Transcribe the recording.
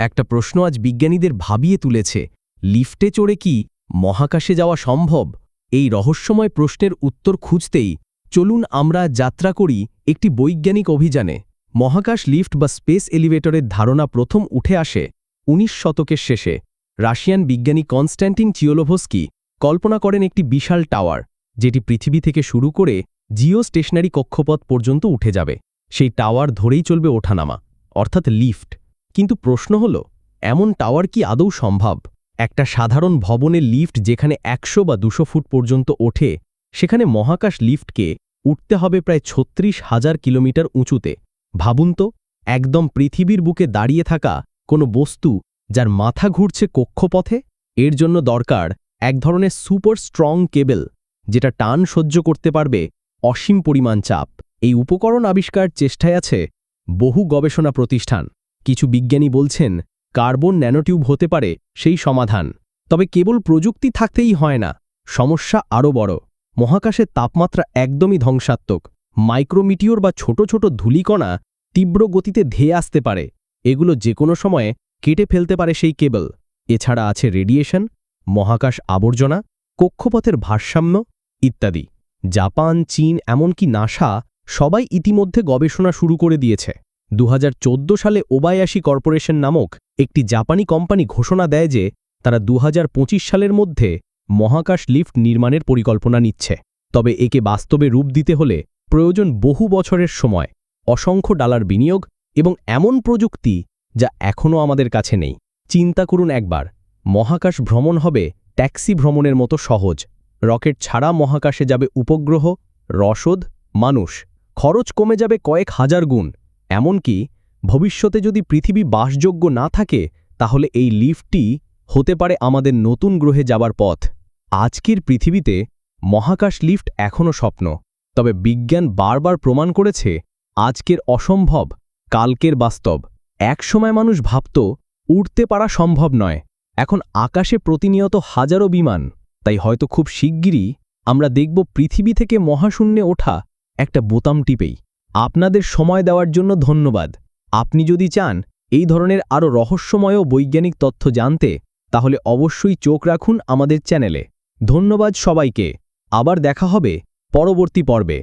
একটা প্রশ্ন আজ বিজ্ঞানীদের ভাবিয়ে তুলেছে, লিফটে চড়ে কি মহাকাশে যাওয়া সম্ভব? এই রহস্যময় প্রশ্নের উত্তর খুঁজতেই চলুন আমরা যাত্রা করি একটি বৈজ্ঞানিক অভিযানে। মহাকাশ লিফট বা স্পেস এলিভেটরের ধারণা প্রথম উঠে আসে উনিশ শতকের শেষে। রাশিয়ান বিজ্ঞানী কনস্ট্যান্টিন চিওলোভস্কি কল্পনা করেন একটি বিশাল টাওয়ার, যেটি পৃথিবী থেকে শুরু করে জিও স্টেশনারি কক্ষপথ পর্যন্ত উঠে যাবে। সেই টাওয়ার ধরেই চলবে ওঠানামা, অর্থাৎ লিফট। কিন্তু প্রশ্ন হল, এমন টাওয়ার কি আদৌ সম্ভব? একটা সাধারণ ভবনের লিফট যেখানে একশো বা দুশো ফুট পর্যন্ত ওঠে, সেখানে মহাকাশ লিফটকে উঠতে হবে প্রায় ছত্রিশ হাজার কিলোমিটার উঁচুতে। ভাবুন তো, একদম পৃথিবীর বুকে দাঁড়িয়ে থাকা কোনো বস্তু যার মাথা ঘুরছে কক্ষপথে? এর জন্য দরকার এক ধরনের সুপার স্ট্রং কেবল, যেটা টান সহ্য করতে পারবে অসীম পরিমাণ চাপ। এই উপকরণ আবিষ্কার চেষ্টায় আছে বহু গবেষণা প্রতিষ্ঠান। কিছু বিজ্ঞানী বলছেন, কার্বন ন্যানোটিউব হতে পারে সেই সমাধান। তবে কেবল প্রযুক্তি থাকতেই হয় না, সমস্যা আরও বড়। মহাকাশের তাপমাত্রা একদমই ধ্বংসাত্মক। মাইক্রোমিটিওর বা ছোট ছোট ধূলিকণা তীব্র গতিতে ধেয়ে আসতে পারে। এগুলো যে কোনো সময়ে কেটে ফেলতে পারে সেই কেবল। এছাড়া আছে রেডিয়েশন, মহাকাশ আবর্জনা, কক্ষপথের ভারসাম্য ইত্যাদি। জাপান, চীন, এমনকি নাসা সবাই ইতিমধ্যে গবেষণা শুরু করে দিয়েছে। দু হাজার চৌদ্দ সালে ওবায়াশি কর্পোরেশন নামক একটি জাপানি কোম্পানি ঘোষণা দেয় যে তারা দু হাজার পঁচিশ সালের মধ্যে মহাকাশ লিফট নির্মাণের পরিকল্পনা নিচ্ছে। তবে একে বাস্তবে রূপ দিতে হলে প্রয়োজন বহু বছরের সময়, অসংখ্য ডালার বিনিয়োগ এবং এমন প্রযুক্তি যা এখনও আমাদের কাছে নেই। চিন্তা করুন একবার, মহাকাশ ভ্রমণ হবে ট্যাক্সি ভ্রমণের মতো সহজ। রকেট ছাড়া মহাকাশে যাবে উপগ্রহ, রসদ, মানুষ। খরচ কমে যাবে কয়েক হাজার গুণ। এমনকি ভবিষ্যতে যদি পৃথিবী বাসযোগ্য না থাকে, তাহলে এই লিফটটি হতে পারে আমাদের নতুন গ্রহে যাবার পথ। আজকের পৃথিবীতে মহাকাশ লিফট এখনও স্বপ্ন। তবে বিজ্ঞান বারবার প্রমাণ করেছে, আজকের অসম্ভব, কালকের বাস্তব। একসময় মানুষ ভাবত, উড়তে পারা সম্ভব নয়। এখন আকাশে প্রতিনিয়ত হাজারো বিমান। তাই হয়তো খুব শিগগিরই আমরা দেখব পৃথিবী থেকে মহাশূন্যে ওঠা একটা বোতাম টিপেই। আপনাদের সময় দেওয়ার জন্য ধন্যবাদ। আপনি যদি চান এই ধরনের আরও রহস্যময় বৈজ্ঞানিক তথ্য জানতে, তাহলে অবশ্যই চোখ রাখুন আমাদের চ্যানেলে। ধন্যবাদ সবাইকে। আবার দেখা হবে পরবর্তী পর্বে।